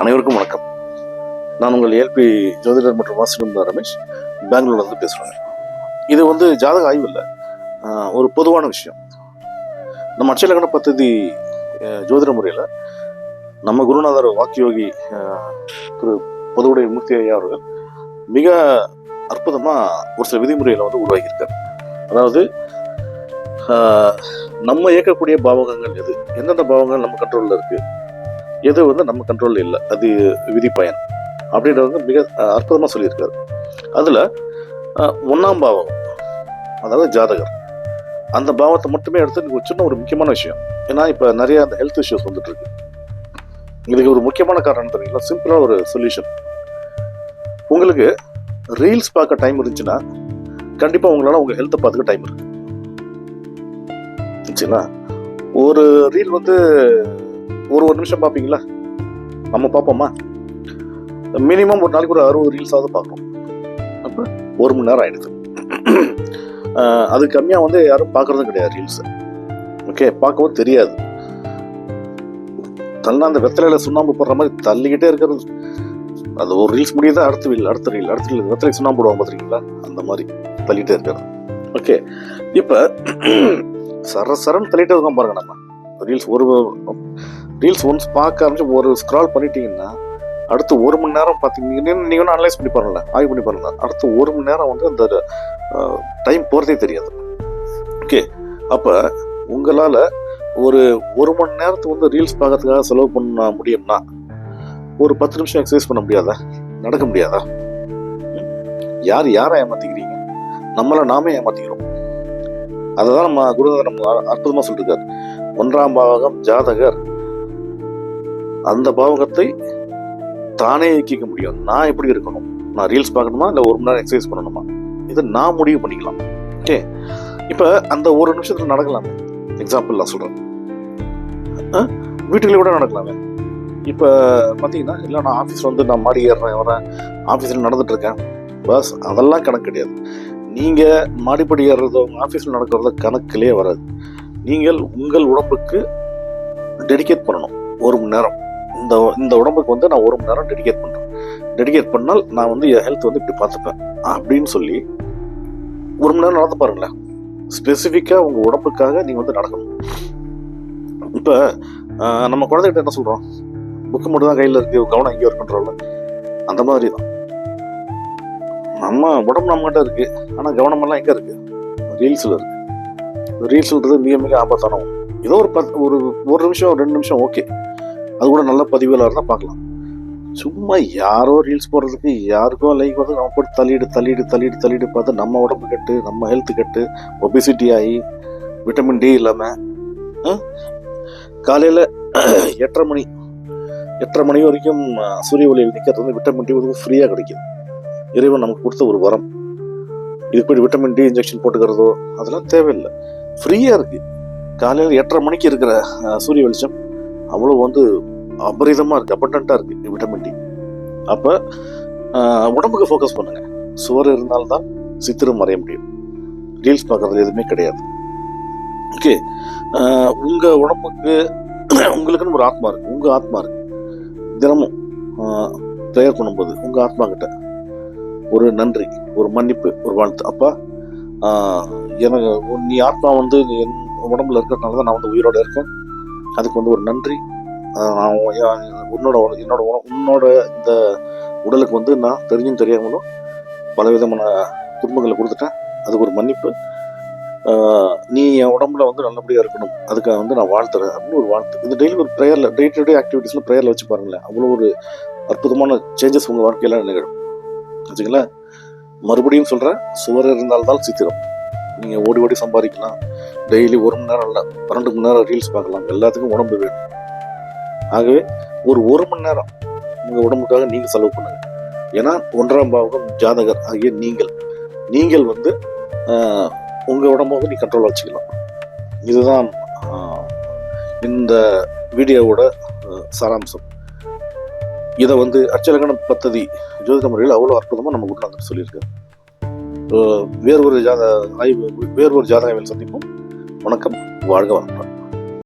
அனைவருக்கும் வணக்கம். நான் உங்கள் ஏல்பி ஜோதிடர் மற்றும் வாசிடம் ரமேஷ். பெங்களூர்லேருந்து பேசுகிறேன் இது வந்து ஜாதக ஆய்வு இல்லை. ஒரு பொதுவான விஷயம். நம்ம அட்சலக்கண பத்ததி ஜோதிட முறையில் நம்ம குருநாதர் வாக்கியோகி திரு பொதுவுடைய மூர்த்தி ஐயா அவர்கள் மிக அற்புதமாக ஒரு சில விதிமுறைகளை வந்து உருவாக்கியிருக்கார். அதாவது நம்ம இயக்கக்கூடிய பாவகங்கள் எது? எந்தெந்த பாவங்கள் நம்ம கண்ட்ரோலில் இருக்குது எது வந்து நம்ம கண்ட்ரோலில் இல்லை. அது விதி பயன் அப்படின்றது வந்து மிக அற்புதமாக சொல்லியிருக்காரு. அதில் ஒன்றாம் பாவம் அதாவது ஜாதகர். அந்த பாவத்தை மட்டுமே எடுத்து ஒரு சின்ன ஒரு முக்கியமான விஷயம். ஏன்னா இப்போ நிறைய அந்த ஹெல்த் இஷ்யூஸ் வந்துட்டு இருக்கு இதுக்கு ஒரு முக்கியமான காரணம் தெரியுங்களா? சிம்பிளாக ஒரு சொல்யூஷன் உங்களுக்கு ரீல்ஸ் பார்க்க டைம் இருந்துச்சுன்னா கண்டிப்பாக உங்களால் உங்கள் ஹெல்த்தை பார்த்துக்க டைம் இருக்கு. சரிங்களா? ஒரு ரீல் வந்து ஒரு ஒரு நிமிஷம் பார்ப்பீங்களா? நம்ம பார்ப்போமா? மினிமம் ஒரு நாளைக்கு ஒரு அறுபது ரீல்ஸாவது பார்க்கணும். அப்போ ஒரு மணி நேரம் ஆகிடுது அது கம்மியாக வந்து யாரும் பார்க்கறதும் கிடையாது ரீல்ஸ் ஓகே பார்க்கவும் தெரியாது. தள்ளா அந்த வெத்தலையில் சுண்ணாம்பு போடுற மாதிரி தள்ளிக்கிட்டே இருக்கிறது. அது ஒரு ரீல்ஸ் முடியுதா அடுத்த ரீல் அடுத்த ரீல் அடுத்த ரீல் வெத்தலை சுண்ணாம்பு போடுவோம் பார்த்துருக்கீங்களா அந்த மாதிரி தள்ளிகிட்டே இருக்கிறது. ஓகே இப்போ சர சரன் தள்ளிட்டே இருக்கோம் பாருங்க நம்ம. ரீல்ஸ் ஒரு ரீல்ஸ் ஒன்ஸ் பார்க்க ஆரம்பிச்சு ஒரு ஸ்க்ரால் பண்ணிட்டீங்கன்னா அடுத்து ஒரு மணி நேரம் பார்த்தீங்கன்னா நீங்கள் ஒன்றும் அனலைஸ் பண்ணி பாருங்கள ஆய்வு பண்ணி பாருங்க அடுத்து ஒரு மணி நேரம் வந்து அந்த டைம் போகிறதே தெரியாது. ஓகே அப்போ உங்களால் ஒரு ஒரு மணி நேரத்துக்கு வந்து ரீல்ஸ் பார்க்கறதுக்காக செலவு பண்ண முடியும்னா ஒரு பத்து நிமிஷம் எக்ஸசைஸ் பண்ண முடியாதா? நடக்க முடியாதா? யார் யாரை ஏமாத்திக்கிறீங்க? நம்மளை நாமே ஏமாத்திக்கிறோம். அதை தான் நம்ம குருநாதர் நம்ம அற்புதமாக சொல்லியிருக்காரு ஒன்றாம் பாவகம் ஜாதகர் அந்த பாவகத்தை தானே இயக்கிக்க முடியும். நான் எப்படி இருக்கணும்? நான் ரீல்ஸ் பார்க்கணுமா? இல்லை ஒரு மணி நேரம் எக்ஸசைஸ் பண்ணணுமா? இதை நான் முடிவு பண்ணிக்கலாம். ஓகே இப்போ அந்த ஒரு நிமிஷத்தில் நடக்கலாமே. எக்ஸாம்பிள் நான் சொல்கிறேன் வீட்டுக்குள்ளே கூட நடக்கலாமே. இப்போ பார்த்தீங்கன்னா இல்லை நான் ஆஃபீஸ் வந்து நான் மாடி ஏறுறேன் வரேன் ஆஃபீஸில் நடந்துட்டுருக்கேன் பஸ் அதெல்லாம் கணக்கு கிடையாது. நீங்கள் மாடிப்படி ஏறுறதோ உங்கள் ஆஃபீஸில் நடக்கிறதோ கணக்கிலே வராது. நீங்கள் உங்கள் உடம்புக்கு டெடிகேட் பண்ணணும். ஒரு மணி நேரம். இந்த இந்த உடம்புக்கு வந்து நான் ஒரு மணி நேரம் டெடிகேட் பண்ணுறேன் டெடிகேட் பண்ணால் நான் வந்து என் ஹெல்த் வந்து இப்படி பார்த்துப்பேன். அப்படின்னு சொல்லி ஒரு மணி நேரம் நடந்து பாருங்களேன். ஸ்பெசிஃபிக்காக உங்கள் உடம்புக்காக நீங்கள் வந்து நடக்கணும். இப்போ நம்ம குழந்தைகிட்ட என்ன சொல்கிறோம் புக்கு மட்டும் தான் கையில் இருக்குது கவனம் எங்கேயோ இருக்குன்றோம்ல அந்த மாதிரி தான். நம்ம உடம்பு நம்மகிட்ட இருக்குது ஆனால் கவனமெல்லாம் எங்கே இருக்குது ரீல்ஸில் இருக்குது ரீல்ஸ்ன்றது மிக மிக ஆபத்தானவும் ஏதோ ஒரு பத்து ஒரு ஒரு நிமிஷம் ரெண்டு நிமிஷம் ஓகே அது கூட நல்ல பதிவுகளாக இருந்தால் பார்க்கலாம். சும்மா யாரோ ரீல்ஸ் போடுறதுக்கு யாருக்கோ லைக் வந்து நம்ம போட்டு தள்ளிடு தள்ளிடு தள்ளிடு தள்ளிடு பார்த்து நம்ம உடம்பு கெட்டு நம்ம ஹெல்த் கெட்டு ஒபிசிட்டி ஆகி விட்டமின் டி இல்லாமல் காலையில் எட்டரை மணி எட்டரை மணி வரைக்கும் சூரிய ஒளியில் நிற்கிறது வந்து விட்டமின் டி வந்து ஃப்ரீயாக கிடைக்கிது. இறைவன் நமக்கு கொடுத்த ஒரு வரம். இதுக்கு போய் விட்டமின் டி இன்ஜெக்ஷன் போட்டுக்கிறதோ அதெல்லாம் தேவையில்லை. ஃப்ரீயாக இருக்குது காலையில் எட்டரை மணிக்கு இருக்கிற சூரிய வெளிச்சம் அவ்வளோ வந்து அபரிதமாக இருக்குது அபண்டண்ட்டாக இருக்குது விட்டமின் டி அப்போ உடம்புக்கு ஃபோக்கஸ் பண்ணுங்கள் சுவர் இருந்தால்தான் சித்திரம் மறைய முடியும். ரீல்ஸ் பார்க்குறது எதுவுமே கிடையாது. ஓகே உங்கள் உடம்புக்கு உங்களுக்குன்னு ஒரு ஆத்மா இருக்குது உங்கள் ஆத்மா இருக்குது தினமும் ப்ரேயர் பண்ணும்போது உங்கள் ஆத்மா கிட்ட ஒரு நன்றி ஒரு மன்னிப்பு ஒரு வாழ்த்து. அப்பா எனக்கு உன் நீ ஆத்மா வந்து நீ என் உடம்புல இருக்கிறதுனால தான் நான் வந்து உயிரோட இருக்கேன். அதுக்கு வந்து ஒரு நன்றி. நான் உன்னோட என்னோட உட- உன்னோட இந்த உடலுக்கு வந்து நான் தெரிஞ்சும் தெரியாமலும் பல விதமான துன்பங்களை கொடுத்துட்டேன். அதுக்கு ஒரு மன்னிப்பு. நீ என் உடம்புல வந்து நல்லபடியாக இருக்கணும். அதுக்காக வந்து நான் வாழ்த்துறேன். அப்படின்னு ஒரு வாழ்த்து. இது டெய்லி ஒரு ப்ரேயரில் டே டு டே ஆக்டிவிட்டீஸில் ப்ரேயரில் வச்சு பாருங்களேன். அவ்வளோ ஒரு அற்புதமான சேஞ்சஸ் உங்கள் வாழ்க்கையில் நிகழும். வச்சுங்களேன் மறுபடியும் சொல்கிறேன் சுவர் இருந்தால்தான் சித்திரம். நீங்கள் ஓடி ஓடி சம்பாதிக்கலாம். டெய்லி ஒரு மணி நேரம் இல்லை பன்னெண்டு மணி நேரம் ரீல்ஸ் பார்க்கலாம். எல்லாத்துக்கும் உடம்பு வேணும். ஆகவே ஒரு ஒரு மணி நேரம் உங்கள் உடம்புக்காக நீங்கள் செலவு பண்ணுங்கள் ஏன்னா ஒன்றாம் பாவகம் ஜாதகர் ஆகிய நீங்கள். நீங்கள் வந்து உங்கள் உங்க உடம்ப வந்து நீ கண்ட்ரோல் வச்சுக்கலாம். இதுதான் இந்த வீடியோவோட சாராம்சம். இதை வந்து அச்சலகண பத்ததி ஜோதிட முறையில் அவ்வளோ அற்புதமாக நம்ம குருநாதர் சொல்லியிருக்காரு. ஆஹ், வேறொரு ஜாத ஆய்வு வேறொரு ஜாதக சந்திப்போம். வணக்கம் வாழ்க வளமுடன்.